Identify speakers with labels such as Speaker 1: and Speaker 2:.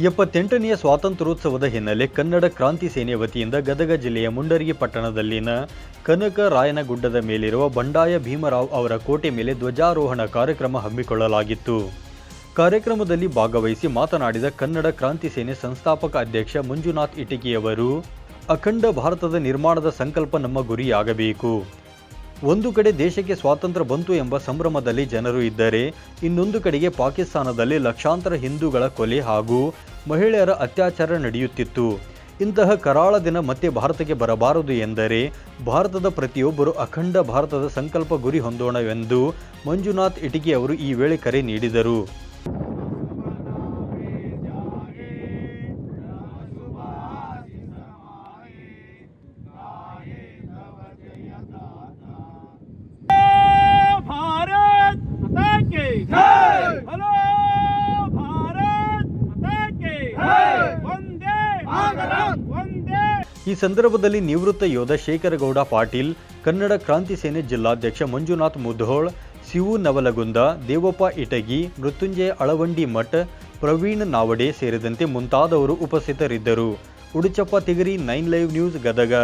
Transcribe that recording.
Speaker 1: ಎಪ್ಪತ್ತೆಂಟನೆಯ ಸ್ವಾತಂತ್ರ್ಯೋತ್ಸವದ ಹಿನ್ನೆಲೆ ಕನ್ನಡ ಕ್ರಾಂತಿ ಸೇನೆ ವತಿಯಿಂದ ಗದಗ ಜಿಲ್ಲೆಯ ಮುಂಡರಗಿ ಪಟ್ಟಣದಲ್ಲಿನ ಕನಕ ರಾಯನಗುಡ್ಡದ ಮೇಲಿರುವ ಬಂಡಾಯ ಭೀಮರಾವ್ ಅವರ ಕೋಟೆ ಮೇಲೆ ಧ್ವಜಾರೋಹಣ ಕಾರ್ಯಕ್ರಮ ಹಮ್ಮಿಕೊಳ್ಳಲಾಗಿತ್ತು. ಕಾರ್ಯಕ್ರಮದಲ್ಲಿ ಭಾಗವಹಿಸಿ ಮಾತನಾಡಿದ ಕನ್ನಡ ಕ್ರಾಂತಿ ಸೇನೆ ಸಂಸ್ಥಾಪಕ ಅಧ್ಯಕ್ಷ ಮಂಜುನಾಥ್ ಇಟಗಿಯವರು ಅಖಂಡ ಭಾರತದ ನಿರ್ಮಾಣದ ಸಂಕಲ್ಪ ನಮ್ಮ ಗುರಿಯಾಗಬೇಕು. ಒಂದು ಕಡೆ ದೇಶಕ್ಕೆ ಸ್ವಾತಂತ್ರ್ಯ ಬಂತು ಎಂಬ ಸಂಭ್ರಮದಲ್ಲಿ ಜನರು ಇದ್ದರೆ, ಇನ್ನೊಂದು ಕಡೆಗೆ ಪಾಕಿಸ್ತಾನದಲ್ಲಿ ಲಕ್ಷಾಂತರ ಹಿಂದೂಗಳ ಕೊಲೆ ಹಾಗೂ ಮಹಿಳೆಯರ ಅತ್ಯಾಚಾರ ನಡೆಯುತ್ತಿತ್ತು. ಇಂತಹ ಕರಾಳ ದಿನ ಮತ್ತೆ ಭಾರತಕ್ಕೆ ಬರಬಾರದು ಎಂದರೆ, ಭಾರತದ ಪ್ರತಿಯೊಬ್ಬರು ಅಖಂಡ ಭಾರತದ ಸಂಕಲ್ಪ ಗುರಿ ಹೊಂದೋಣವೆಂದು ಮಂಜುನಾಥ್ ಇಟಗಿ ಅವರು ಈ ವೇಳೆ ಕರೆ ನೀಡಿದರು. ಈ ಸಂದರ್ಭದಲ್ಲಿ ನಿವೃತ್ತ ಯೋಧ ಶೇಖರಗೌಡ ಪಾಟೀಲ್, ಕನ್ನಡ ಕ್ರಾಂತಿ ಸೇನೆ ಜಿಲ್ಲಾಧ್ಯಕ್ಷ ಮಂಜುನಾಥ್ ಮುಧೋಳ್, ಸಿವು ನವಲಗುಂದ, ದೇವಪ್ಪ ಇಟಗಿ, ಮೃತ್ಯುಂಜಯ ಅಳವಂಡಿ ಮಠ, ಪ್ರವೀಣ್ ನಾವಡೆ ಸೇರಿದಂತೆ ಮುಂತಾದವರು ಉಪಸ್ಥಿತರಿದ್ದರು. Uduchappa Tigari, nine live news, Gadag.